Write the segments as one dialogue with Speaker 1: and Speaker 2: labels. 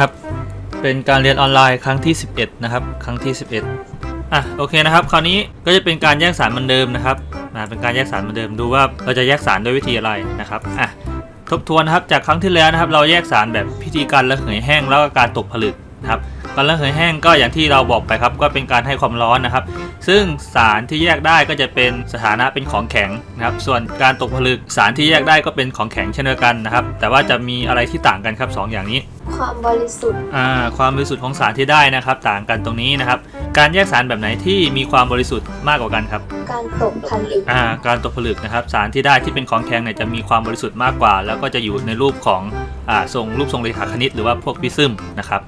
Speaker 1: ครับ เป็นการเรียนออนไลน์ครั้งที่ 11 นะครับ ครั้งที่ 11 อะ โอเคนะครับ คราวนี้ก็จะเป็นการแยกสารเหมือนเดิมนะครับอ่าเป็นการแยกสารเหมือนเดิม ดูว่าเราจะแยกสารด้วยวิธีอะไรนะครับ อะ ทบทวนนะครับ จากครั้งที่แล้วนะครับ เราแยกสารแบบพิธีการระเหยแห้งแล้วก็การตกผลึกนะครับ การระเหยแห้งก็อย่างที่เราบอกไปครับ ก็เป็นการให้ความร้อนนะครับ ซึ่งสารที่แยกได้ก็จะเป็นสถานะเป็นของแข็งนะครับ ส่วนการตกผลึกสารที่แยกได้ก็เป็นของแข็งเช่นเดียวกันนะครับ แต่ว่าจะมีอะไรที่ต่างกันครับสองอย่างนี้
Speaker 2: ความบริสุทธิ์
Speaker 1: อ่าความบริสุทธิ์ของสารที่ได้นะครับ ต่างกันตรงนี้นะครับ การแยกสารแบบไหนที่มีความบริสุทธิ์มากกว่ากันครับ
Speaker 2: การตกผลึก
Speaker 1: อ่าการตกผลึกนะครับ สารที่ได้ที่เป็นของแข็งเนี่ยจะมีความบริสุทธิ์มากกว่า แล้วก็จะอยู่ในรูปของอ่าทรงรูปทรงเรขาคณิต หรือว่าพวกพิซึมนะครับ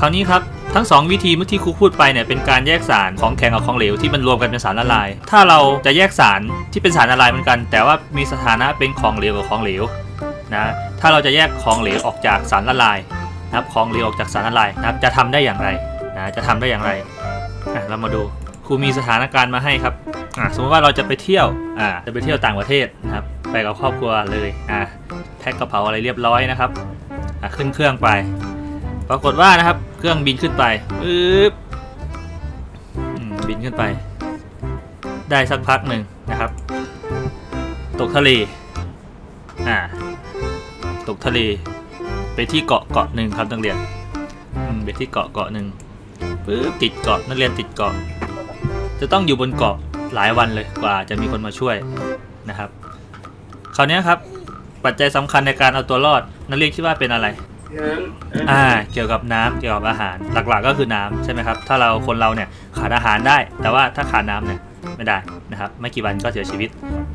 Speaker 1: คราวนี้ครับทั้งสองวิธีเมื่อที่ครูพูดไปเนี่ยเป็นการแยกสารของแข็งกับของเหลวที่มันรวมกันเป็นสารละลาย ถ้าเราจะแยกสารที่เป็นสารละลายเหมือนกัน แต่ว่ามีสถานะเป็นของเหลวกับของเหลวนะถ้าเราจะแยกของเหลวออกจากสารละลายนะครับของเหลวออกจากสารละลายนะครับจะทำได้อย่างไรนะจะทำได้อย่างไรอะเรามาดูครูมีสถานการณ์มาให้ครับอะสมมติว่าเราจะไปเที่ยวอ่าจะไปเที่ยวต่างประเทศนะครับไปกับครอบครัวเลยอะแพ็คกระเป๋าอะไรเรียบร้อยนะครับอะขึ้นเครื่องไป ปรากฏว่านะครับ เครื่องบินขึ้นไปปึ๊บบินขึ้นไป ได้สักพักหนึ่งนะครับ ตกทะเลอ่าตกทะเล ไปที่เกาะเกาะหนึ่งครับนักเรียนไปที่เกาะเกาะหนึ่งปึ๊บติดเกาะนักเรียนติดเกาะ จะต้องอยู่บนเกาะหลายวันเลยกว่าจะมีคนมาช่วยนะครับ คราวนี้ครับปัจจัยสำคัญในการเอาตัวรอดนักเรียนคิดว่าเป็นอะไร
Speaker 3: น้ำ
Speaker 1: อ่าเกี่ยวกับน้ำเกี่ยวกับอาหารหลักๆก็คือน้ำใช่ไหมครับถ้าเราคนเราเนี่ยขาดอาหารได้ แต่ว่าถ้าขาดน้ำเนี่ยไม่ได้นะครับไม่กี่วันก็เสียชีวิต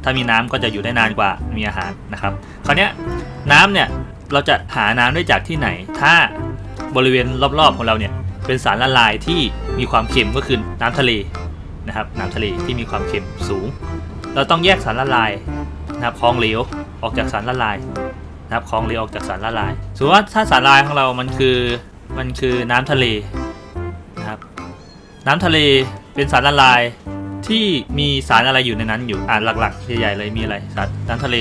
Speaker 1: ถ้ามีน้ำก็จะอยู่ได้นานกว่ามีอาหารนะครับ คราวนี้น้ำเนี่ยเราจะหาน้ำได้จากที่ไหน ถ้าบริเวณรอบๆของเราเนี่ยเป็นสารละลายที่มีความเค็มก็คือน้ำทะเลนะครับน้ำทะเลที่มีความเค็มสูง เราต้องแยกสารละลายนะครับของเหลวออกจากสารละลาย นะครับของเหลวออกจากสารละลายสมมติว่าถ้าสารละลายของเรามันคือมันคือน้ำทะเลนะครับน้ำทะเลเป็นสารละลายที่มีสารอะไรอยู่ในนั้นอยู่อ่านหลักๆใหญ่ๆเลยมีอะไรสารน้ำทะเล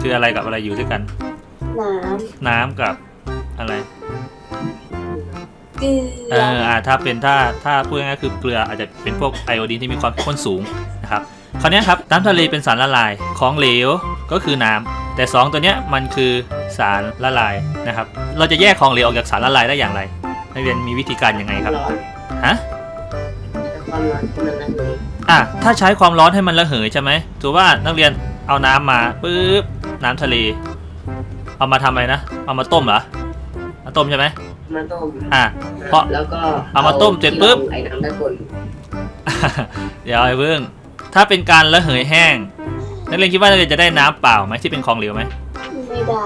Speaker 1: คืออะไรกับอะไรอยู่ด้วยกัน
Speaker 2: น้
Speaker 1: น้ำกับอะไรำ
Speaker 2: เกลื
Speaker 1: เอ
Speaker 2: อ
Speaker 1: ออ่าถ้าเป็นถ้าถ้าพูดง่ายๆคือเกลืออาจจะเป็นพวกไอโอดีนที่มีความข้นสูงนะครับ คราวเนี้ยครับน้ำทะเลเป็นสารละลายของเหลวก็คือน้ำแต่สองตัวเนี้ยมันคือสารละลายนะครับ เราจะแยกของเหลวออกจากสารละลายได้อย่างไรนักเรียนมีวิธีการยังไงครับ
Speaker 3: ร้อน
Speaker 1: ฮะ
Speaker 3: แต่ความร้อนที่มันระเหย
Speaker 1: อะถ้าใช้ความร้อนให้มันระเหยใช่ไหมถือว่านักเรียนเอาน้ำมาปุ๊บน้ำทะเล เอามาทำอะไรนะ เอามาต้มเหรอเอาต้มใช่ไหม
Speaker 3: มาต้ม
Speaker 1: อะเพราะ
Speaker 3: แล้วก็
Speaker 1: เอามาต้มเสร็จปุ๊บ
Speaker 3: ไอ้น้ำด้านบน
Speaker 1: เดี๋ยวไอ้เพิ่ง ถ้าเป็นการระเหยแห้ง นักเรียนคิดว่านักเรียนจะได้น้ำเปล่าไหมที่เป็นของเหลวไหม
Speaker 2: ไม่ได้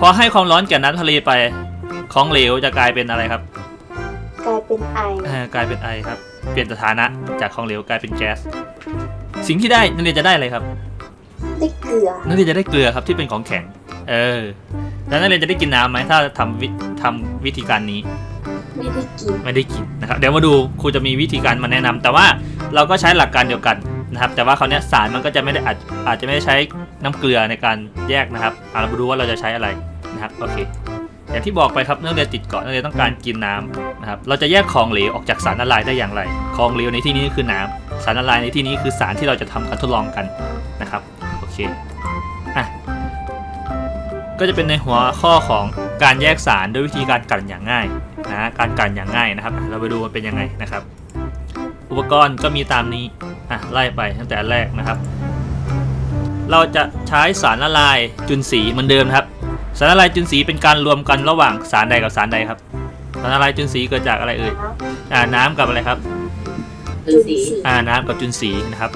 Speaker 1: พอให้ความร้อนแก่น้ำทะเลไป ของเหลวจะกลายเป็นอะไรครับ
Speaker 2: กลายเป็นไอ
Speaker 1: อ่ากลายเป็นไอครับ เปลี่ยนสถานะจากของเหลวกลายเป็นแก๊ส สิ่งที่ได้นักเรียนจะได้อะไรครับ
Speaker 2: ได้เกลือ
Speaker 1: นักเรียนจะได้เกลือครับที่เป็นของแข็ง เออ แล้วนักเรียนจะได้กินน้ำไหมถ้าทำวิทำวิธีการนี้
Speaker 2: ไม่ได้กิน
Speaker 1: ไม่ได้กินนะครับ เดี๋ยวมาดูครูจะมีวิธีการมาแนะนำแต่ว่าเราก็ใช้หลักการเดียวกัน นะครับ แต่ว่าคราวเนี้ยสารมันก็จะไม่ได้อาจอาจจะไม่ได้ใช้น้ำเกลือในการแยกนะครับเอาเรามาดูว่าเราจะใช้อะไรนะครับโอเคอย่างที่บอกไปครับนักเรียนติดเกาะนักเรียนต้องการกินน้ำนะครับเราจะแยกของเหลวออกจากสารละลายได้อย่างไรของเหลวในที่นี้คือน้ำสารละลายในที่นี้คือสารที่เราจะทำการทดลองกันนะครับโอเคอะก็จะเป็นในหัวข้อของการแยกสารด้วยวิธีการกลั่นอย่างง่ายนะการกลั่นอย่างง่ายนะครับ เราไปดูมันเป็นยังไงนะครับ อุปกรณ์ก็มีตามนี้ อะไล่ไปตั้งแต่อันแรกนะครับ เราจะใช้สารละลายจุลสีเหมือนเดิมนะครับ สารละลายจุลสีเป็นการรวมกันระหว่างสารใดกับสารใดครับ สารละลายจุลสีเกิดจากอะไรเอ่ย
Speaker 2: น้
Speaker 1: อ่าน้ำกับอะไรครับำ
Speaker 3: เป็นสี
Speaker 1: อ่าน้ำกับจุลสีนะครับ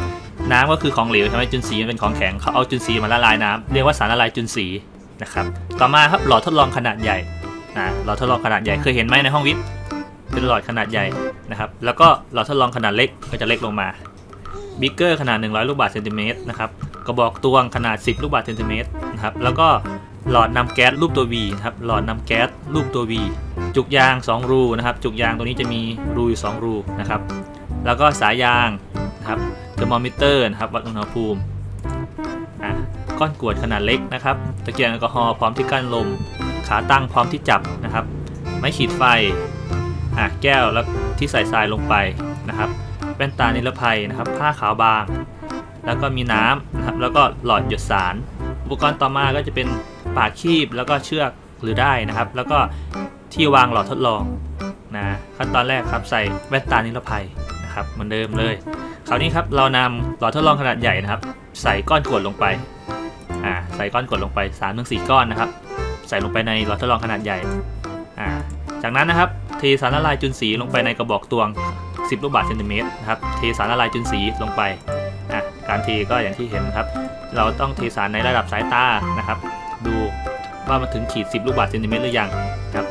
Speaker 1: น้ำก็คือของเหลวใช่ไหมจุลสีมันเป็นของแข็งเขาเอาจุลสีมาละลายน้ำเรียกว่าสารละลายจุลสีนะครับ ต่อมาครับหลอดทดลองขนาดใหญ่อ่าหลอดทดลองขนาดใหญ่เคยเห็นไหมในห้องวิทย์เป็นหลอดขนาดใหญ่นะครับ แล้วก็หลอดทดลองขนาดเล็กก็จะเล็กลงมา บิ๊กเกอร์ขนาด 100 ลูกบาศก์เซนติเมตรนะครับกระบอกตวงขนาด 10 ลูกบาศก์เซนติเมตรนะครับแล้วก็หลอดนำแก๊สรูปตัว V นะครับหลอดนำแก๊สรูปตัว V จุกยาง 2 รูนะครับ จุกยางตัวนี้จะมีรูอยู่2รูนะครับ แล้วก็สายยางนะครับเทอร์โมมิเตอร์นะครับวัดอุณหภูมิอะก้อนกรวดขนาดเล็กนะครับตะเกียงแอลกอฮอล์พร้อมที่กั้นลม ขาตั้งพร้อมที่จับนะครับ ไม้ขีดไฟอะแก้วแล้วที่ใส่ทรายลงไปนะครับ แว่นตานิรภัยนะครับ ผ้าขาวบาง แล้วก็มีน้ำนะครับ แล้วก็หลอดหยดสาร อุปกรณ์ต่อมาก็จะเป็นปากคีบแล้วก็เชือกหรือได้นะครับ แล้วก็ที่วางหลอดทดลองนะขั้นตอนแรกครับใส่แว่นตานิรภัยนะครับเหมือนเดิมเลย คราวนี้ครับเรานำหลอดทดลองขนาดใหญ่นะครับ ใส่ก้อนกรวดลงไปอ่าใส่ก้อนกรวดลงไป3าถึงสก้อนนะครับ ใส่ลงไปในหลอดทดลองขนาดใหญ่อ่าจากนั้นนะครับเทสารละลายจุลสีลงไปในกระบอกตวง 10 ลูกบาศก์เซนติเมตรนะครับ เทสารละลายจุลสีลงไปอะการเทก็อย่างที่เห็นครับ เราต้องเทสารในระดับสายตานะครับ ดูว่ามันถึงขีด 10 ลูกบาศก์เซนติเมตรหรือยังครับ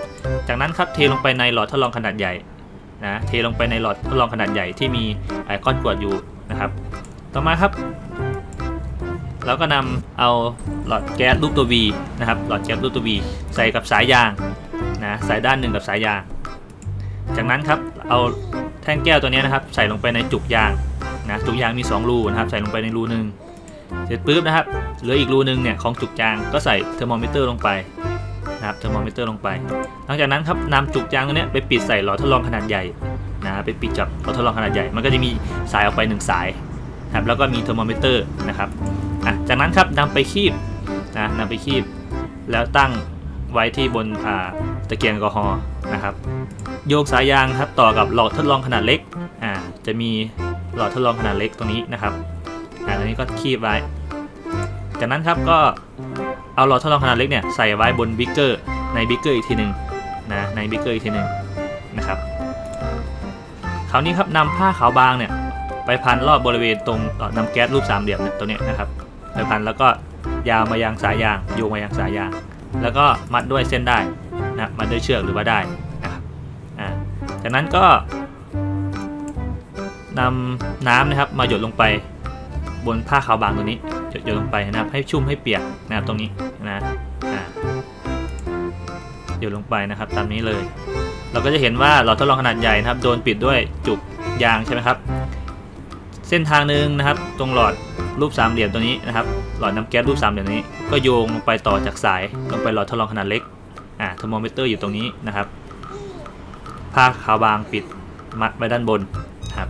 Speaker 1: จากนั้นครับเทลงไปในหลอดทดลองขนาดใหญ่นะเทลงไปในหลอดทดลองขนาดใหญ่ที่มีไอก้อนกรวดอยู่นะครับ ต่อมาครับ เราก็นำเอาหลอดแก๊สรูปตัว V นะครับ หลอดแก๊สรูปตัว V ใส่กับสายยางนะสายด้านหนึ่งกับสายยาง จากนั้นครับ เอาแท่งแก้วตัวนี้นะครับ ใส่ลงไปในจุกยางนะจุกยางมี 2 รูนะครับ ใส่ลงไปในรูหนึ่งเสร็จปุ๊บนะครับเหลืออีกรูหนึ่งเนี่ยของจุกยางก็ใส่เทอร์โมมิเตอร์ลงไปนะครับเทอร์โมมิเตอร์ลงไป หลังจากนั้นครับนำจุกยางตัวนี้ไปปิดใส่หลอดทดลองขนาดใหญ่นะไปปิดจับหลอดทดลองขนาดใหญ่ มันก็จะมีสายออกไปหนึ่งสายนะครับแล้วก็มีเทอร์โมมิเตอร์นะครับอะจากนั้นครับนำไปคีบนะนำไปคีบแล้วตั้ง ไว้ที่บนอ่าตะเกียงแอลกอฮอล์นะครับ โยกสายยางครับต่อกับหลอดทดลองขนาดเล็กอ่าจะมีหลอดทดลองขนาดเล็กตรงนี้นะครับอ่าตรงนี้ก็คีบไว้ จากนั้นครับก็เอาหลอดทดลองขนาดเล็กเนี่ยใส่ไว้บนบิ๊กเกอร์ในบิ๊กเกอร์อีกทีหนึ่งนะในบิ๊กเกอร์อีกทีหนึ่งนะครับคราวนี้ครับนำผ้าขาวบางเนี่ยไปพันรอบบริเวณตรงหลอดนำแก๊สรูปสามเหลี่ยมเนี่ยตรงเนี้ยนะครับไปพันแล้วก็ยาวมายังสายยางโยงมายังสายยาง แล้วก็มัดด้วยเส้นได้นะมัดด้วยเชือกหรือว่าได้นะครับอ่าจากนั้นก็นำน้ำนะครับมาหยดลงไปบนผ้าขาวบางตัวนี้หยดหยดลงไปนะครับให้ชุ่มให้เปียกนะครับตรงนี้นะอ่าหยดลงไปนะครับตามนี้เลย เราก็จะเห็นว่าหลอดทดลองขนาดใหญ่นะครับ โดนปิดด้วยจุกยางใช่ไหมครับ เส้นทางหนึ่งนะครับ ตรงหลอดรูปสามเหลี่ยมตัวนี้นะครับ หลอดน้ำแก๊สรูปสามเหลี่ยมนี้ ก็โยงลงไปต่อจากสายลงไปหลอดทดลองขนาดเล็กอ่าเทอร์โมมิเตอร์อยู่ตรงนี้นะครับผ้าขาวบางปิดมัดไว้ด้านบนครับ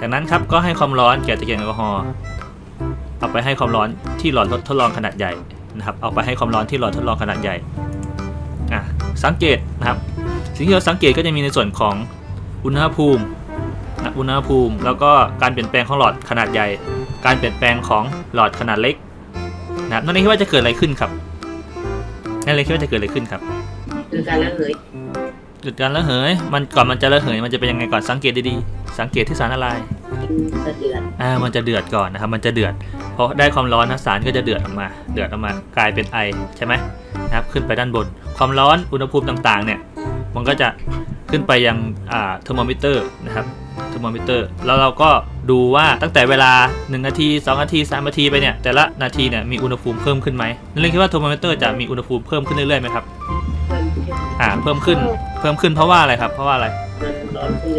Speaker 1: จากนั้นครับก็ให้ความร้อนแก่ตะเกียงแอลกอฮอล์เอาไปให้ความร้อนที่หลอดทดลองขนาดใหญ่นะครับ เอาไปให้ความร้อนที่หลอดทดลองขนาดใหญ่อะสังเกตนะครับ สิ่งที่เราสังเกตก็จะมีในส่วนของอุณหภูมิ อุณหภูมิ แล้วก็การเปลี่ยนแปลงของหลอดขนาดใหญ่ การเปลี่ยนแปลงของหลอดขนาดเล็กนะครับนั่นเองคิดว่าจะเกิดอะไรขึ้นครับนั่นเลยคิดว่าจะเกิดอะไรขึ้นครับ
Speaker 3: คือการละเหย
Speaker 1: จุดการระเหย มันก่อนมันจะระเหย มันจะเป็นยังไงก่อนสังเกตดีๆ สังเกตที่สารอะไร
Speaker 3: สะเดือน
Speaker 1: อ่ามันจะเดือดก่อนนะครับ มันจะเดือดพอได้ความร้อนนะสารก็จะเดือดออกมา เดือดออกมากลายเป็นไอใช่ไหมนะครับขึ้นไปด้านบน ความร้อนอุณหภูมิต่างๆ เนี่ย มันก็จะขึ้นไปยังอ่าเทอร์โมมิเตอร์นะครับ เทอร์โมมิเตอร์ แล้วเราก็ดูว่าตั้งแต่เวลา 1 นาที 2 นาที 3 นาทีไปเนี่ย แต่ละนาทีเนี่ยมีอุณหภูมิเพิ่มขึ้นไหมนั่นเลยคิดว่าเทอร์โมมิเตอร์จะมีอุณหภูมิเพิ่มขึ้นเรื่อยๆไหมครับอ่าเพิ่มขึ้นเพิ่มขึ้นเพราะว่าอะไรครับ เพราะว่าอะไร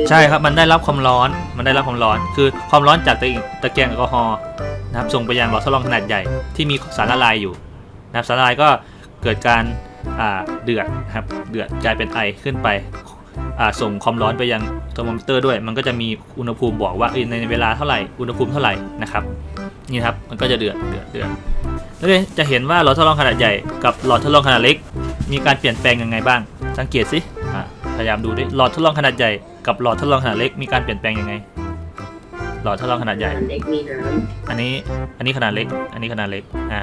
Speaker 1: ใช่ครับมันได้รับความร้อนมันได้รับความร้อน คือความร้อนจากตะตะแกรงแอลกอฮอล์นะครับส่งไปยังหลอดทดลองขนาดใหญ่ที่มีสารละลายอยู่นะครับสารละลายก็เกิดการอ่าเดือดนะครับเดือดกลายเป็นไอขึ้นไป ส่งความร้อนไปยังเทอร์โมมิเตอร์ด้วย มันก็จะมีอุณหภูมิบอกว่าเอ้ยในเวลาเท่าไหร่อุณหภูมิเท่าไหร่นะครับนี่ครับมันก็จะเดือดเดือดเดือดแล้วเนี่ยจะเห็นว่าหลอดทดลองขนาดใหญ่กับหลอดทดลองขนาดเล็ก มีการเปลี่ยนแปลงยังไงบ้าง สังเกตสิอ่าพยายามดูดิหลอดทดลองขนาดใหญ่กับหลอดทดลองขนาดเล็กมีการเปลี่ยนแปลงยังไง หลอดทดลองขนาดใหญ่
Speaker 3: เล็กมีน้
Speaker 1: อันนี้อันนี้ขนาดเล็ก อันนี้ขนาดเล็กอ่า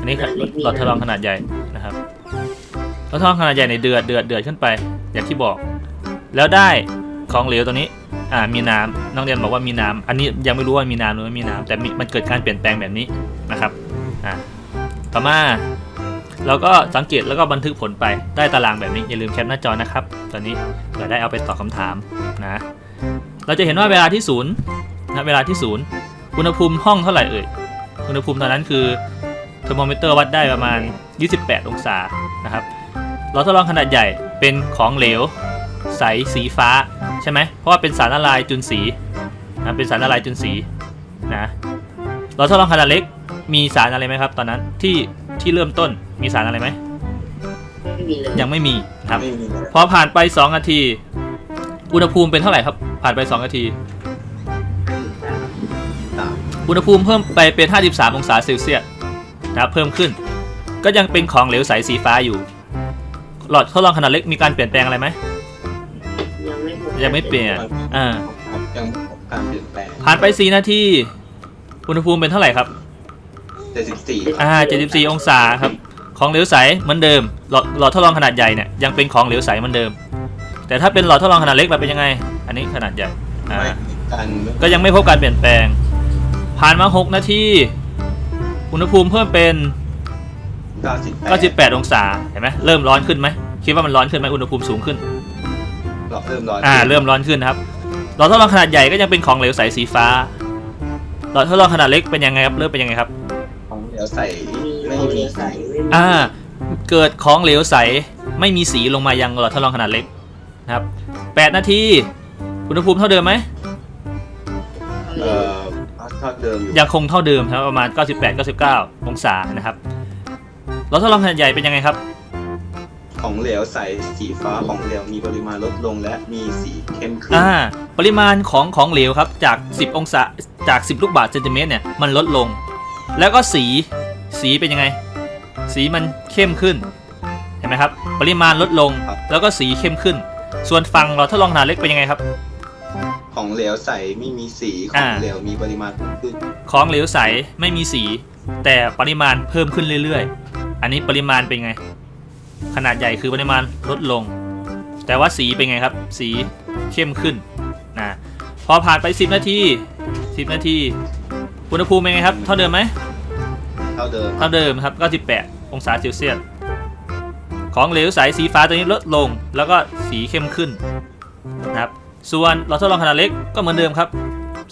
Speaker 1: อันนี้หลอดทดลองขนาดใหญ่นะครับหลอดทดลองขนาดใหญ่ในเดือดเดือดเดือดขึ้นไป อย่างที่บอก แล้วได้ของเหลวตัวนี้อ่ามีน้ำน้องเรียนบอกว่ามีน้ำอันนี้ยังไม่รู้ว่ามีน้ำหรือไม่มีน้ำแต่มันเกิดการเปลี่ยนแปลงแบบนี้นะครับอ่าต่อมาเราก็สังเกตแล้วก็บันทึกผลไปได้ตารางแบบนี้ อย่าลืมแคปหน้าจอนะครับตอนนี้เผื่อได้เอาไปตอบคำถามนะเราจะเห็นว่าเวลาที่ศูนย์นะเวลาที่ศูนย์อุณหภูมิห้องเท่าไหร่เอ่ยอุณหภูมิตอนนั้นคือเทอร์โมมิเตอร์วัดได้ประมาณ 28 องศานะครับ เราทดลองขนาดใหญ่เป็นของเหลว ใสสีฟ้าใช่ไหมเพราะว่าเป็นสารละลายจุลสีนะเป็นสารละลายจุลสีนะเราทดลองขนาดเล็กมีสารอะไรไหมครับ ตอนนั้นที่ที่เริ่มต้นมีสารอะไรไหมำ
Speaker 3: ไม่มีเลย
Speaker 1: ยังไม่มีนะครับ
Speaker 4: ไม่มีเลย
Speaker 1: พอผ่านไป2นาที อุณหภูมิเป็นเท่าไหร่ครับ ผ่านไป2นาที
Speaker 4: สาม
Speaker 1: อุณหภูมิเพิ่มไปเป็น 53 องศาเซลเซียสนะครับเพิ่มขึ้น ก็ยังเป็นของเหลวใสสีฟ้าอยู่ หลอดทดลองขนาดเล็กมีการเปลี่ยนแปลงอะไรไหม
Speaker 3: ยังไม่พบ
Speaker 1: ยังไม่เปลี่ยนอ่า
Speaker 4: ยังไม่พบการเปลี่ยนแปลง
Speaker 1: ผ่านไป4นาทีอุณหภูมิเป็นเท่าไหร่ครับ
Speaker 4: เจ็ดสิบสี่
Speaker 1: อ่า74องศาครับ ของเหลวใสเหมือนเดิม หลอดหลอดทดลองขนาดใหญ่เนี่ยยังเป็นของเหลวใสเหมือนเดิม แต่ถ้าเป็นหลอดทดลองขนาดเล็กเราเป็นยังไง อันนี้ขนาดใหญ่อ่า
Speaker 4: ไม่มีการ
Speaker 1: ก็ยังไม่พบการเปลี่ยนแปลง ผ่านมา6นาทีอุณหภูมิเพิ่มเป็น
Speaker 4: เก้าสิบแปด
Speaker 1: 98 องศา เห็นไหมเริ่มร้อนขึ้นไหมคิดว่ามันร้อนขึ้นไหมอุณหภูมิสูงขึ้น
Speaker 4: เราเริ่มร้อน
Speaker 1: อ่าเริ่มร้อนขึ้นนะครับหลอดทดลองขนาดใหญ่ก็ยังเป็นของเหลวใสสีฟ้าหลอดทดลองขนาดเล็กเป็นยังไงครับเริ่มเป็นยังไงครับ
Speaker 4: ของเหลวใส
Speaker 3: มี
Speaker 4: ไม่
Speaker 3: โมเล
Speaker 4: มี
Speaker 3: ใสไม่มี
Speaker 1: อ่าเกิดของเหลวใสไม่มีสีลงมายังหลอดทดลองขนาดเล็กนะครับ8นาทีอุณหภูมิเท่าเดิมไหม
Speaker 4: เอ่อเท่าเดิมอยู่
Speaker 1: ยังคงเท่าเดิมครับประมาณ 98 99 องศานะครับ หลอดทดลองขนาดใหญ่เป็นยังไงครับ
Speaker 4: ของเหลวใสสีฟ้าของเหลวมีปริมาณลดลงและมีสีเข้มขึ้น
Speaker 1: อ่า ปริมาณของของเหลวครับจาก 10 องศาจาก 10 ลูกบาศก์เซนติเมตรเนี่ยมันลดลง แล้วก็สีสีเป็นยังไง สีมันเข้มขึ้นเห็นไหมครับ ปริมาณลดลงแล้วก็สีเข้มขึ้น ส่วนฝั่งหลอดทดลองขนาดเล็กเป็นยังไงครับ
Speaker 4: ของเหลวใสไม่มีสีขอ
Speaker 1: อ่า
Speaker 4: งเหลวมีปริมาณเพิ่มขึ้น
Speaker 1: ของเหลวใสไม่มีสี แต่ปริมาณเพิ่มขึ้นเรื่อยๆ อันนี้ปริมาณเป็นไง ขนาดใหญ่คือปริมาณลดลง แต่ว่าสีเป็นไงครับ สีเข้มขึ้นนะพอผ่านไป 10 นาที 10 นาที อุณหภูมิเป็นไงครับ เท่าเดิมไหม
Speaker 4: เท่าเดิม
Speaker 1: เท่าเดิมครับ 98 องศาเซลเซียส ของเหลวใสสีฟ้าตัวนี้ลดลง แล้วก็สีเข้มขึ้นนะครับ ส่วนเราทดลองขนาดเล็กก็เหมือนเดิมครับ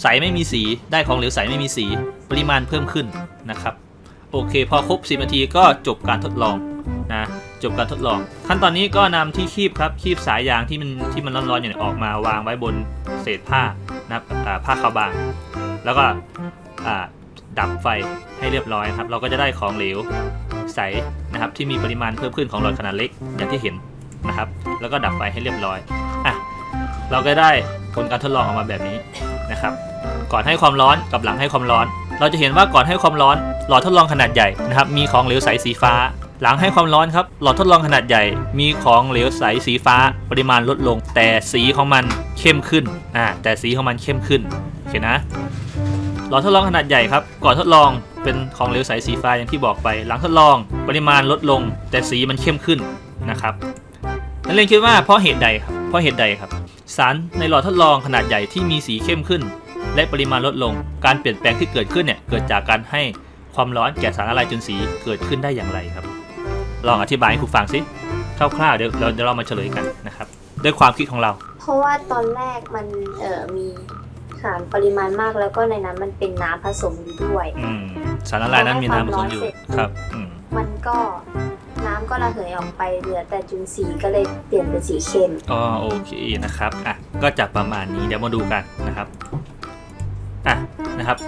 Speaker 1: ใสไม่มีสี ได้ของเหลวใสไม่มีสี ปริมาณเพิ่มขึ้นนะครับ โอเค พอครบ10นาทีก็จบการทดลองนะจบการทดลอง ขั้นตอนนี้ก็นำที่คีบครับคีบสายยางที่มันที่มันร้อนๆอยู่เนี่ยออกมาวางไว้บนเศษผ้านะผ้าขาวบาง แล้วก็ดับไฟให้เรียบร้อยครับ เราก็จะได้ของเหลวใสนะครับที่มีปริมาณเพิ่มขึ้นของหลอดขนาดเล็กอย่างที่เห็นนะครับ แล้วก็ดับไฟให้เรียบร้อยอะเราก็ได้ผลการทดลองออกมาแบบนี้นะครับ ก่อนให้ความร้อนกับหลังให้ความร้อน เราจะเห็นว่าก่อนให้ความร้อน หลอดทดลองขนาดใหญ่นะครับมีของเหลวใสสีฟ้า หลังให้ความร้อนครับหลอดทดลองขนาดใหญ่ มีของเหลวใสสีฟ้า ปริมาณลดลง แต่สีของมันเข้มขึ้นอ่าแต่สีของมันเข้มขึ้นโอเคนะหลอดทดลองขนาดใหญ่ครับก่อนทดลองเป็นของเหลวใสสีฟ้าอย่างที่บอกไป หลังทดลองปริมาณลดลง แต่สีมันเข้มขึ้นนะครับนักเรียนคิดว่าเพราะเหตุใดครับเพราะเหตุใดครับ สารในหลอดทดลองขนาดใหญ่ที่มีสีเข้มขึ้น และปริมาณลดลง การเปลี่ยนแปลงที่เกิดขึ้นเนี่ยเกิดจากการให้ ความร้อนแก่สารละลายจุลสีเกิดขึ้นได้อย่างไรครับ ลองอธิบายให้ครูฟังสิคร่าวๆเดี๋ยวเราเดี๋ยวเรามาเฉลยกันนะครับ ด้วยความคิดของเรา
Speaker 2: เพราะว่าตอนแรกมันเอ่อมีสารปริมาณมากแล้วก็ในนั้นมันเป็นน้ำผสมอยู่ด้วย
Speaker 1: อืมสารละลายนั้นมีน้ำผสมอยู่ครับอืม
Speaker 2: มันก็น้ำก็ระเหยออกไปเหลือแต่จุลสีก็เลยเปลี่ยนเป็นสีเข้ม
Speaker 1: อ๋อโอเคนะครับอะก็จะประมาณนี้เดี๋ยวมาดูกันนะครับอะนะครับ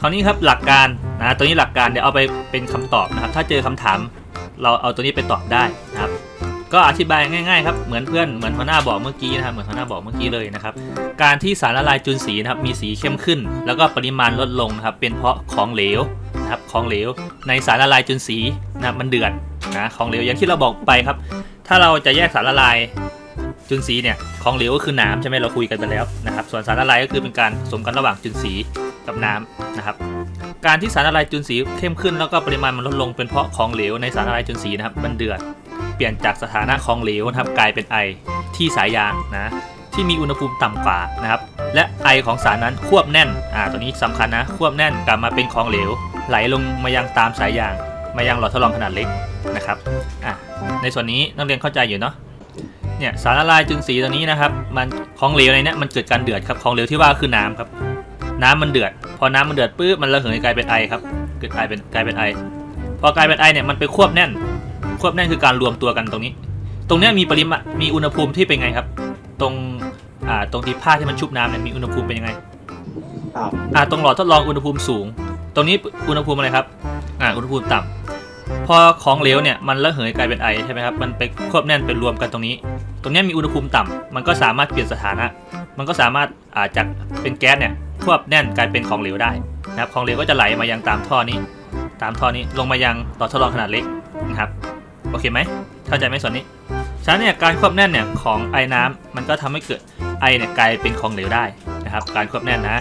Speaker 1: คราวนี้ครับหลักการนะตัวนี้หลักการเดี๋ยวเอาไปเป็นคำตอบนะครับ ถ้าเจอคำถามเราเอาตัวนี้ไปตอบได้นะครับก็อธิบายง่ายๆครับเหมือนเพื่อนเหมือนหัวหน้าบอกเมื่อกี้นะครับเหมือนหัวหน้าบอกเมื่อกี้เลยนะครับ การที่สารละลายจุลสีนะครับมีสีเข้มขึ้น แล้วก็ปริมาณลดลงนะครับ เป็นเพราะของเหลวนะครับของเหลว ในสารละลายจุลสีนะครับมันเดือดนะของเหลวอย่างที่เราบอกไปครับ ถ้าเราจะแยกสารละลายจุลสีเนี่ยของเหลวก็คือน้ำใช่ไหมเราคุยกันไปแล้วนะครับ ส่วนสารละลายก็คือเป็นการผสมกันระหว่างจุลสี กับน้ำนะครับ การที่สารละลายจุลสีเข้มขึ้นแล้วก็ปริมาณมันลดลงเป็นเพราะของเหลวในสารละลายจุลสีนะครับมันเดือดเปลี่ยนจากสถานะของเหลวนะครับกลายเป็นไอที่สายยางนะที่มีอุณหภูมิต่ำกว่านะครับและไอของสารนั้นควบแน่นอ่าตัวนี้สำคัญนะควบแน่นกลับมาเป็นของเหลว ไหลลงมายังตามสายยาง มายังหลอดทดลองขนาดเล็กนะครับอะในส่วนนี้นักเรียนเข้าใจอยู่เนาะเนี่ยสารละลายจุลสีตัวนี้นะครับมันของเหลวในเนี้ยมันเกิดการเดือดครับของเหลวที่ว่าคือน้ำครับ น้ำมันเดือด พอน้ำมันเดือดปุ๊บมันระเหยกลายเป็นไอครับเกิดกลายเป็นกลายเป็นไอ พอกลายเป็นไอเนี่ยมันไปควบแน่น ควบแน่นคือการรวมตัวกันตรงนี้ ตรงเนี้ยมีปริมาณมีอุณหภูมิที่เป็นไงครับ ตรงอ่าตรงที่ผ้าที่มันชุบน้ำเนี่ยมีอุณหภูมิเป็นยังไง
Speaker 4: ต่ำ
Speaker 1: อ่าตรงหลอดทดลองอุณหภูมิสูง ตรงนี้อุณหภูมิอะไรครับอ่าอุณหภูมิต่ำพอของเหลวเนี่ยมันระเหยกลายเป็นไอใช่ไหมครับมันไปควบแน่นเป็นรวมกันตรงนี้ ตรงเนี้ยมีอุณหภูมิต่ำมันก็สามารถเปลี่ยนสถานะ มันก็สามารถอาจากเป็นแก๊สเนี่ย ควบแน่นกลายเป็นของเหลวได้นะครับของเหลวก็จะไหลมายังตามท่อนี้ ตามท่อนี้ลงมายังหลอดทดลองขนาดเล็กนะครับโอเคไหมเข้าใจไหมส่วนนี้ฉะนั้นเนี่ยการควบแน่นเนี่ยของไอ้น้ำมันก็ทำให้เกิดไอเนี่ยกลายเป็นของเหลวได้นะครับ การควบแน่นนะ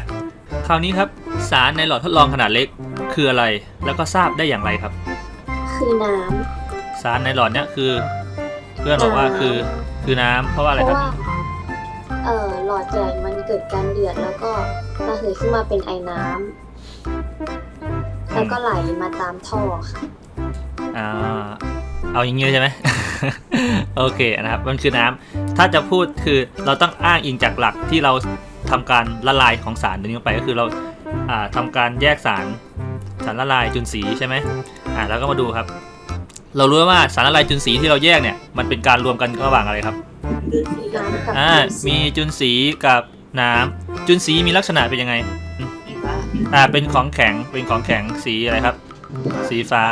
Speaker 1: คราวนี้ครับสารในหลอดทดลองขนาดเล็กคืออะไรแล้วก็ทราบได้อย่างไรครับ
Speaker 2: คือน้
Speaker 1: สารในหลอดเนี่ยคือ เพื่อนบอกว่าคือคือน้ำเพราะว่าำอะไร
Speaker 2: เพ
Speaker 1: ค
Speaker 2: ราะ
Speaker 1: รับ
Speaker 2: ว่า เอ่อหลอดใหญ่มันเกิดการเดือดแล้วก็ระเหยขึ้นมาเป็นไอน้ำแล้วก็ไหลมาตามท่อค่ะ
Speaker 1: อ่าเอาอย่างนี้เลยใช่ไหม โอเคนะครับมันคือน้ำถ้าจะพูดคือเราต้องอ้างอิงจากหลักที่เราทำการละลายของสารตัวนี้ลงไปก็คือเราอ่าทำการแยกสารสารละลายจุลสีใช่ไหมอ่าแล้วก็มาดูครับ เรารู้ว่าสารละลายจุลสีที่เราแยกเนี่ยมันเป็นการรวมกันระหว่างอะไรครับ
Speaker 2: น้ำกับ
Speaker 1: อ่า
Speaker 2: จุล
Speaker 1: มีจุลสีกับน้ำจุลสีมีลักษณะเป็นยังไง
Speaker 3: สีฟ้า
Speaker 1: อ่าเป็นของแข็งเป็นของแข็งสีอะไรครับ สีฟ้า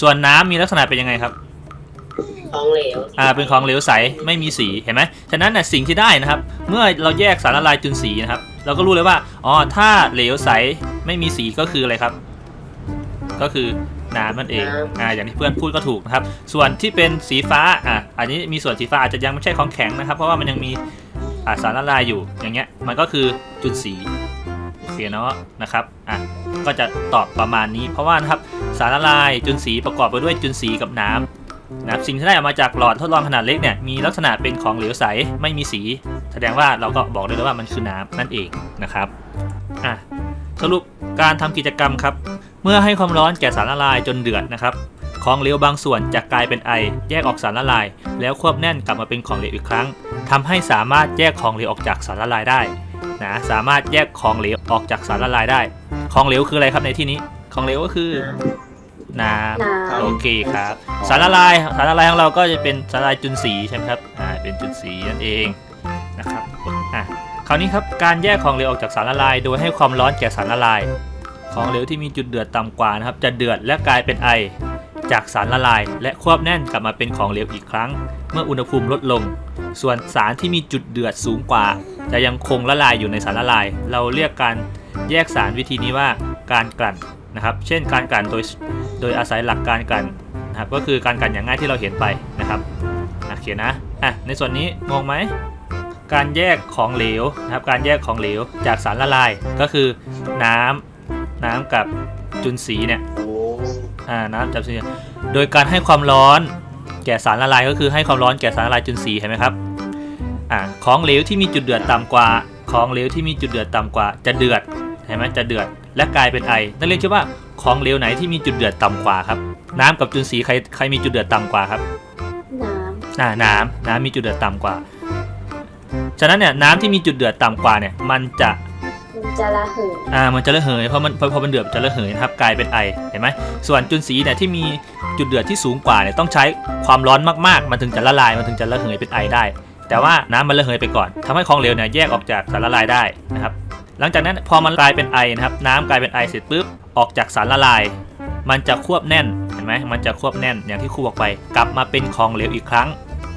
Speaker 1: ส่วนน้ำมีลักษณะเป็นยังไงครับ
Speaker 3: ของเหลว
Speaker 1: อ่าเป็นของเหลวใสไม่มีสีเห็นไหมฉะนั้นน่ะสิ่งที่ได้นะครับ เมื่อเราแยกสารละลายจุลสีนะครับ เราก็รู้เลยว่าอ๋อถ้าเหลวใสไม่มีสีก็คืออะไรครับ ก็คือ น้ำนั่นเองอ่าอย่างที่เพื่อนพูดก็ถูกนะครับ ส่วนที่เป็นสีฟ้าอ่าอันนี้มีส่วนสีฟ้าอาจจะยังไม่ใช่ของแข็งนะครับ เพราะว่ามันยังมีสารละลายอยู่อย่างเงี้ยมันก็คือจุลสีโอเคเนาะนะครับอะก็จะตอบประมาณนี้ เพราะว่านะครับสารละลายจุลสีประกอบไปด้วยจุลสีกับน้ำนะครับสิ่งที่ได้ออกมาจากหลอดทดลองขนาดเล็กเนี่ยมีลักษณะเป็นของเหลวใสไม่มีสี แสดงว่าเราก็บอกได้เลยว่ามันคือน้ำนั่นเองนะครับอะสรุปการทำกิจกรรมครับ เมื่อให้ความร้อนแก่สารละลายจนเดือดนะครับ ของเหลวบางส่วนจะกลายเป็นไอ แยกออกสารละลาย แล้วควบแน่นกลับมาเป็นของเหลวอีกครั้งทำให้สามารถแยกของเหลวออกจากสารละลายได้นะสามารถแยกของเหลวออกจากสารละลายได้ ของเหลวคืออะไรครับในที่นี้ ของเหลวก็คือน้ำ
Speaker 2: น้ำ
Speaker 1: โอเคครับ สารละลายสารละลายของเราก็จะเป็นสารละลายจุลสีใช่ไหมครับอ่าเป็นจุลสีนั่นเองนะครับอะคราวนี้ครับการแยกของเหลวออกจากสารละลาย โดยให้ความร้อนแก่สารละลาย ของเหลวที่มีจุดเดือดต่ำกว่านะครับ จะเดือดและกลายเป็นไอ จากสารละลาย และควบแน่นกลับมาเป็นของเหลวอีกครั้ง เมื่ออุณหภูมิลดลง ส่วนสารที่มีจุดเดือดสูงกว่า จะยังคงละลายอยู่ในสารละลาย เราเรียกการแยกสารวิธีนี้ว่าการกลั่นนะครับ เช่นการกลั่นโดยโดยอาศัยหลักการกลั่นนะครับ ก็คือการกลั่นอย่างง่ายที่เราเห็นไปนะครับโอเขียนนะอะในส่วนนี้งงไหมการแยกของเหลวนะครับ การแยกของเหลวจากสารละลายก็คือน้ำ น้ำกับจุลสีเนี่ย
Speaker 4: โอ้
Speaker 1: อ่าน้ำจับจุลสีโดยการให้ความร้อนแก่สารละลายก็คือให้ความร้อนแก่สารละลายจุลสีเห็นไหมครับอ่าของเหลวที่มีจุดเดือดต่ำกว่า ของเหลวที่มีจุดเดือดต่ำกว่า จะเดือดเห็นไหมจะเดือดและกลายเป็นไอนักเรียนคิดว่าของเหลวไหนที่มีจุดเดือดต่ำกว่าครับ น้ำกับจุลสีใครใครมีจุดเดือดต่ำกว่าครับ
Speaker 2: น้
Speaker 1: อ่าน้ำน้ำมีจุดเดือดต่ำกว่า ฉะนั้นเนี่ยน้ำที่มีจุดเดือดต่ำกว่าเนี่ยมันจะำ
Speaker 2: มัน จะระเหย
Speaker 1: อ่ามันจะระเหยเพราะมันพราะเพราะมันเดือดจะระเหยนะครับกลายเป็นไอเห็นไหมส่วนจุลสีเนี่ยที่มีจุดเดือดที่สูงกว่าเนี่ยต้องใช้ความร้อนมากๆ มันถึงจะละลายมันถึงจะระเหยเป็นไอได้ แต่ว่าน้ำมันระเหยไปก่อนทำให้ของเหลวเนี่ยแยกออกจากสารละลายได้นะครับหลังจากนั้นพอมันกลายเป็นไอนะครับน้ำกลายเป็นไอเสร็จปุ๊บออกจากสารละลาย มันจะควบแน่นเห็นไหมมันจะควบแน่นอย่างที่ครูบอกไป กลับมาเป็นของเหลวอีกครั้ง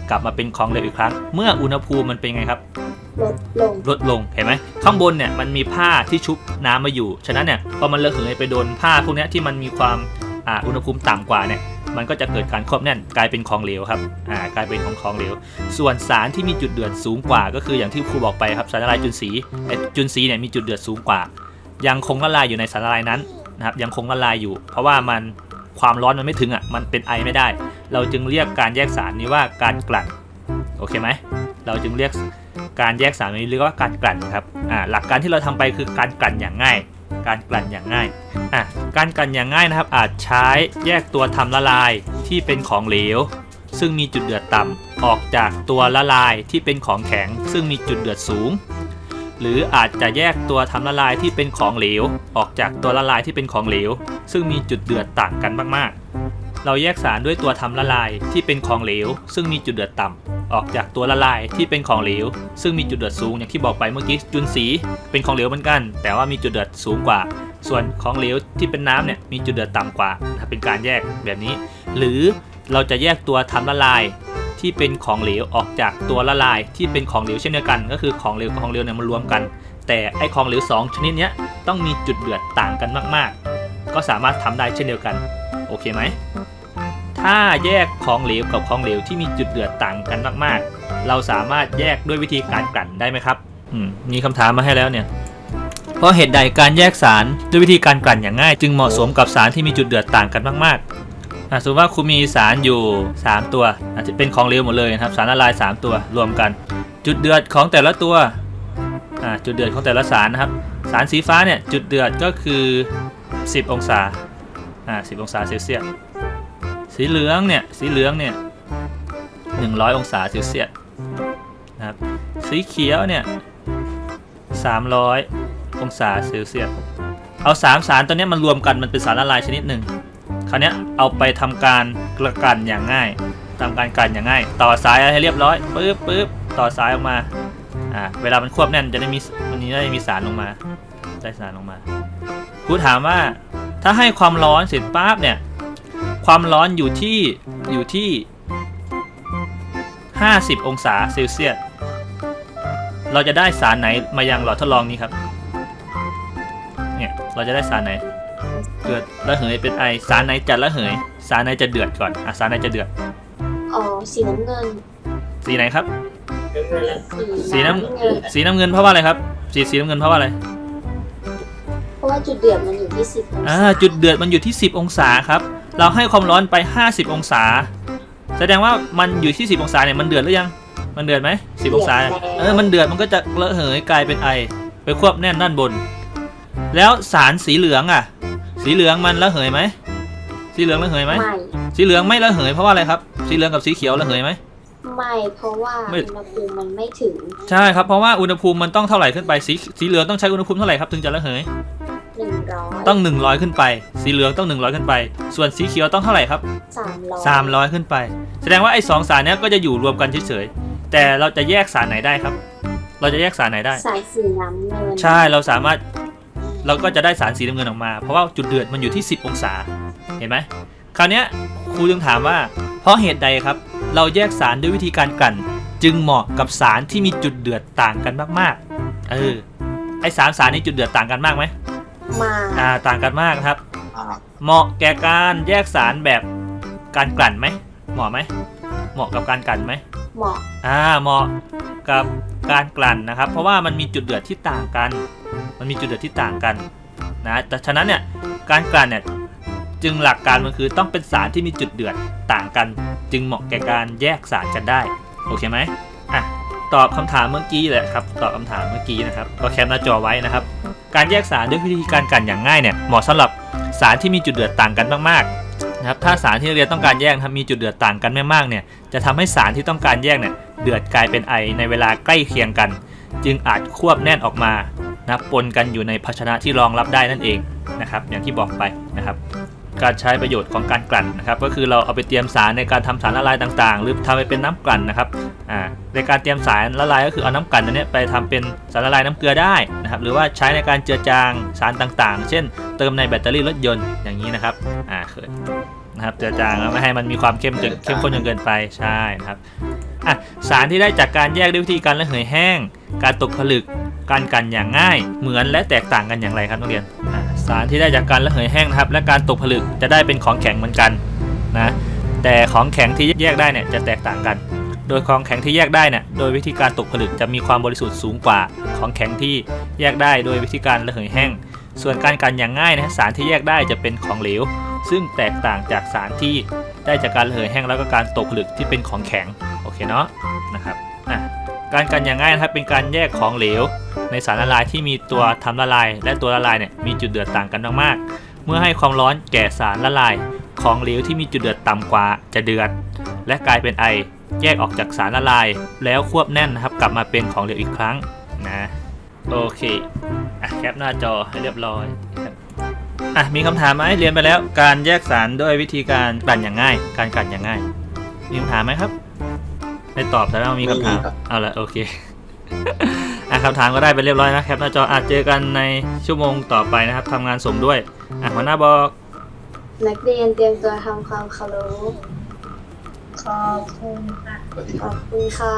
Speaker 1: กลับมาเป็นของเหลวอีกครั้ง เมื่ออุณหภูมิมันเป็นไงครับ
Speaker 2: ลดลง
Speaker 1: ลดลงเห็นไหมข้างบนเนี่ยมันมีผ้าที่ชุบน้ำมาอยู่ ฉะนั้นเนี่ยพอมันระเหยไปโดนผ้าพวกนี้ที่มันมีความอ,อุณหภูมิต่ำกว่าเนี่ยมันก็จะเกิดการควบแน่นกลายเป็นของเหลวครับอ่ากลายเป็นของของเหลว ส่วนสารที่มีจุดเดือดสูงกว่า ก็คืออย่างที่ครูบอกไปครับสารละลายจุลสีจุลสีเนี่ยมีจุดเดือดสูงกว่า ยังคงละลายอยู่ในสารละลายนั้นนะครับยังคงละลายอยู่ เพราะว่ามันความร้อนมันไม่ถึงอะมันเป็นไอไม่ได้ เราจึงเรียกการแยกสารนี้ว่าการกลั่น โอเคไหมเราจึงเรียกการแยกสารนี้เรียกว่าการกลั่นครับอ่าหลักการที่เราทำไปคือการกลั่นอย่างง่าย การกลั่นอย่างง่ายอะการกลั่นอย่างง่ายนะครับ อาจใช้แยกตัวทำละลายที่เป็นของเหลว ซึ่งมีจุดเดือดต่ำออกจากตัวละลายที่เป็นของแข็ง ซึ่งมีจุดเดือดสูง หรืออาจจะแยกตัวทำละลายที่เป็นของเหลว ออกจากตัวละลายที่เป็นของเหลว ซึ่งมีจุดเดือดต่างกันมากๆ เราแยกสารด้วยตัวทำละลายที่เป็นของเหลว ซึ่งมีจุดเดือดต่ำออกจากตัวละลายที่เป็นของเหลว ซึ่งมีจุดเดือดสูงอย่างที่บอกไปเมื่อกี้จุลสีเป็นของเหลวเหมือนกัน แต่ว่ามีจุดเดือดสูงกว่า ส่วนของเหลวที่เป็นน้ำเนี่ยมีจุดเดือดต่ำกว่าเป็นการแยกแบบนี้ หรือเราจะแยกตัวทำละลายที่เป็นของเหลวออกจากตัวละลายที่เป็นของเหลวเช่นเดียวกัน ก็คือของเหลวกับของเหลวเนี่ยมารวมกัน แต่ไอของเหลวสองชนิดเนี้ยต้องมีจุดเดือดต่างกันมาก ๆ ก็สามารถทำได้เช่นเดียวกัน โอเคไหม ถ้าแยกของเหลวกับของเหลวที่มีจุดเดือดต่างกันมากๆ เราสามารถแยกด้วยวิธีการกลั่นได้ไหมครับอืมมีคำถามมาให้แล้วเนี่ย เพราะเหตุใดการแยกสารด้วยวิธีการกลั่นอย่างง่าย จึงเหมาะสมกับสารที่มีจุดเดือดต่างกันมากๆอะสมมติว่าคุณมีสารอยู่ 3 ตัว อาจจะเป็นของเหลวหมดเลยนะครับ สารละลาย 3 ตัวรวมกัน จุดเดือดของแต่ละตัวอ่าจุดเดือดของแต่ละสารนะครับ สารสีฟ้าเนี่ยจุดเดือดก็คือ 10 องศา อ่า10องศาเซลเซียส สีเหลืองเนี่ย สีเหลืองเนี่ย 100 องศาเซลเซียสนะครับ สีเขียวเนี่ย 300 องศาเซลเซียส เอาสามสารตัวเนี้ยมันรวมกันมันเป็นสารละลายชนิดหนึ่ง คราวเนี้ยเอาไปทำการกระกันอย่างง่ายทำการกันอย่างง่าย ต่อสายให้เรียบร้อยปึ๊บปึ๊บต่อสายออกมา อ่า เวลามันควบแน่นจะได้มีมันนี้ได้มีสารลงมา ได้สารลงมาครูถามว่า ถ้าให้ความร้อนเสร็จปั๊บเนี่ย ความร้อนอยู่ที่อยู่ที่ 50 องศาเซลเซียส เราจะได้สารไหนมายังหลอดทดลองนี้ครับ เนี่ย เราจะได้สารไหน เดือดระเหยเป็นไอ สารไหนจะระเหย สารไหนจะเดือดก่อน อะ สารไหนจะเดือด
Speaker 2: อ๋อ สีน้ำเงิน
Speaker 1: สีไหนครับ
Speaker 3: น้ำเงินและ
Speaker 2: สี
Speaker 1: สีน้
Speaker 2: เงินำ
Speaker 1: สีน้ำเงินเพราะว่าอะไรครับ สีสีน้ำเงินเพราะว่าอะไร
Speaker 2: เพราะว่า จุดเดือดมันอยู่ที่สิบอง
Speaker 1: อ่า
Speaker 2: ศา
Speaker 1: จุดเดือดมันอยู่ที่ 10 องศาครับ เราให้ความร้อนไป 50 องศา แสดงว่ามันอยู่ที่ 10 องศาเนี่ยมันเดือดหรือยัง มันเดือดไหม10องศาเนี่ยเออมันเดือดมันก็จะระเหยกลายเป็นไอ ไปควบแน่นด้านบน แล้วสารสีเหลืองอะ สีเหลืองมันระเหยไหมสีเหลืองระเหยไหม
Speaker 2: ไม่
Speaker 1: สีเหลืองไม่ระเหยเพราะว่าอะไรครับ สีเหลืองกับสีเขียวระเหยไหม
Speaker 2: ไม่เพราะว่า
Speaker 1: ไม่
Speaker 2: อุณหภูมิมันไม่ถึง
Speaker 1: ใช่ครับเพราะว่าอุณหภูมิมันต้องเท่าไหร่ขึ้นไปสีสีเหลืองต้องใช้อุณหภูมิเท่าไหร่ครับถึงจะระเหย
Speaker 2: หนึ่งร้อย
Speaker 1: ต้อง 100 ขึ้นไป สีเหลืองต้อง 100 ขึ้นไป ส่วนสีเขียวต้องเท่าไหร่ครับ
Speaker 2: สามร้อย
Speaker 1: 300 ขึ้นไป แสดงว่าไอ้สองสารเนี้ยก็จะอยู่รวมกันเฉยๆแต่เราจะแยกสารไหนได้ครับ เราจะแยกสารไหนได้
Speaker 2: สายสีน้ำเงิน
Speaker 1: ใช่เราสามารถเราก็จะได้สารสีน้ำเงินออกมา เพราะว่าจุดเดือดมันอยู่ที่ 10 องศาเห็นไหมคราวเนี้ยครูจึงถามว่า เพราะเหตุใดครับ เราแยกสารด้วยวิธีการกลั่น จึงเหมาะกับสารที่มีจุดเดือดต่างกันมากๆเออไอ้สามสารนี้จุดเดือดต่างกันมากไหม
Speaker 2: มา
Speaker 1: อ่าต่างกันมากนะครับ
Speaker 4: อ่า
Speaker 1: เหมาะแก่การแยกสารแบบการกลั่นไหมเหมาะไหมเหมาะกับการกลั่นไหม
Speaker 2: เหมาะ
Speaker 1: อ่าเหมาะกับการกลั่นนะครับ เพราะว่ามันมีจุดเดือดที่ต่างกัน มันมีจุดเดือดที่ต่างกันนะแต่ฉะนั้นเนี่ยการกลั่นเนี่ยจึงหลักการมันคือต้องเป็นสารที่มีจุดเดือดต่างกัน จึงเหมาะแก่การแยกสารกันได้ โอเคไหมอะ ตอบคำถามเมื่อกี้แหละครับตอบคำถามเมื่อกี้นะครับก็แคปหน้าจอไว้นะครับ การแยกสารด้วยวิธีการกลั่นอย่างง่ายเนี่ยเหมาะสำหรับสารที่มีจุดเดือดต่างกันมากๆนะครับถ้าสารที่เรียนต้องการแยกมีจุดเดือดต่างกันไม่มากเนี่ยจะทำให้สารที่ต้องการแยกเนี่ยเดือดกลายเป็นไอในเวลาใกล้เคียงกัน จึงอาจควบแน่นออกมานะปนกันอยู่ในภาชนะที่รองรับได้นั่นเองนะครับอย่างที่บอกไปนะครับ การใช้ประโยชน์ของการกลั่นนะครับ ก็คือเราเอาไปเตรียมสารในการทำสารละลายต่างๆ หรือทำไปเป็นน้ำกลั่นนะครับในการเตรียมสารละลายก็คือเอาน้ำกลั่นอันเนี้ไปทำเป็นสารละลายน้ำเกลือได้นะครับหรือว่าใช้ในการเจือจางสารต่างๆ เช่น เติมในแบตเตอรี่รถยนต์อย่างนี้นะครับอ่าเคยนะครับเจือจางแล้วไม่ให้มันมีความเข้มจนเข้มข้นจนเกินไปใช่นะครับอะสารที่ได้จากการแยกด้วยวิธีการระเหยแห้ง การตกผลึกการกันอย่างง่ายเหมือนและแตกต่างกันอย่างไรครับนักเรียนอ่า สารที่ได้จากการระเหยแห้งนะครับ และการตกผลึกจะได้เป็นของแข็งเหมือนกันนะแต่ของแข็งที่แยกได้เนี่ยจะแตกต่างกัน โดยของแข็งที่แยกได้เนี่ยโดยวิธีการตกผลึกจะมีความบริสุทธิ์สูงกว่า ของแข็งที่แยกได้โดยวิธีการระเหยแห้ง ส่วนการกันอย่างง่ายนะสารที่แยกได้จะเป็นของเหลว ซึ่งแตกต่างจากสารที่ได้จากการระเหยแห้งแล้วก็การตกผลึกที่เป็นของแข็งโอเคเนาะนะครับอะ การกันอย่างง่ายนะครับเป็นการแยกของเหลว ในสารละลายที่มีตัวทำละลาย และตัวละลายเนี่ยมีจุดเดือดต่างกันมากๆ เมื่อให้ความร้อนแก่สารละลาย ของเหลวที่มีจุดเดือดต่ำกว่าจะเดือด และกลายเป็นไอ แยกออกจากสารละลาย แล้วควบแน่นนะครับ กลับมาเป็นของเหลวอีกครั้งนะโอเคอะแคปหน้าจอให้เรียบร้อยอะมีคำถามไหมเรียนไปแล้ว การแยกสารด้วยวิธีการกลั่นอย่างง่าย การกลั่นอย่างง่ายมีคำถามไหมครับ ไม่ตอบแต่ว่ามีคำถามเอาละโอเค อะคำถามก็ได้ไปเรียบร้อยนะแคปหน้าจออาจเจอกันในชั่วโมงต่อไปนะครับทำงานสมด้วย อะหัวหน้าบอก
Speaker 2: นักเรียนเตรียมตัวทำความเคารพ
Speaker 3: ขอบคุณค่ะ
Speaker 2: ขอบคุณค่ะ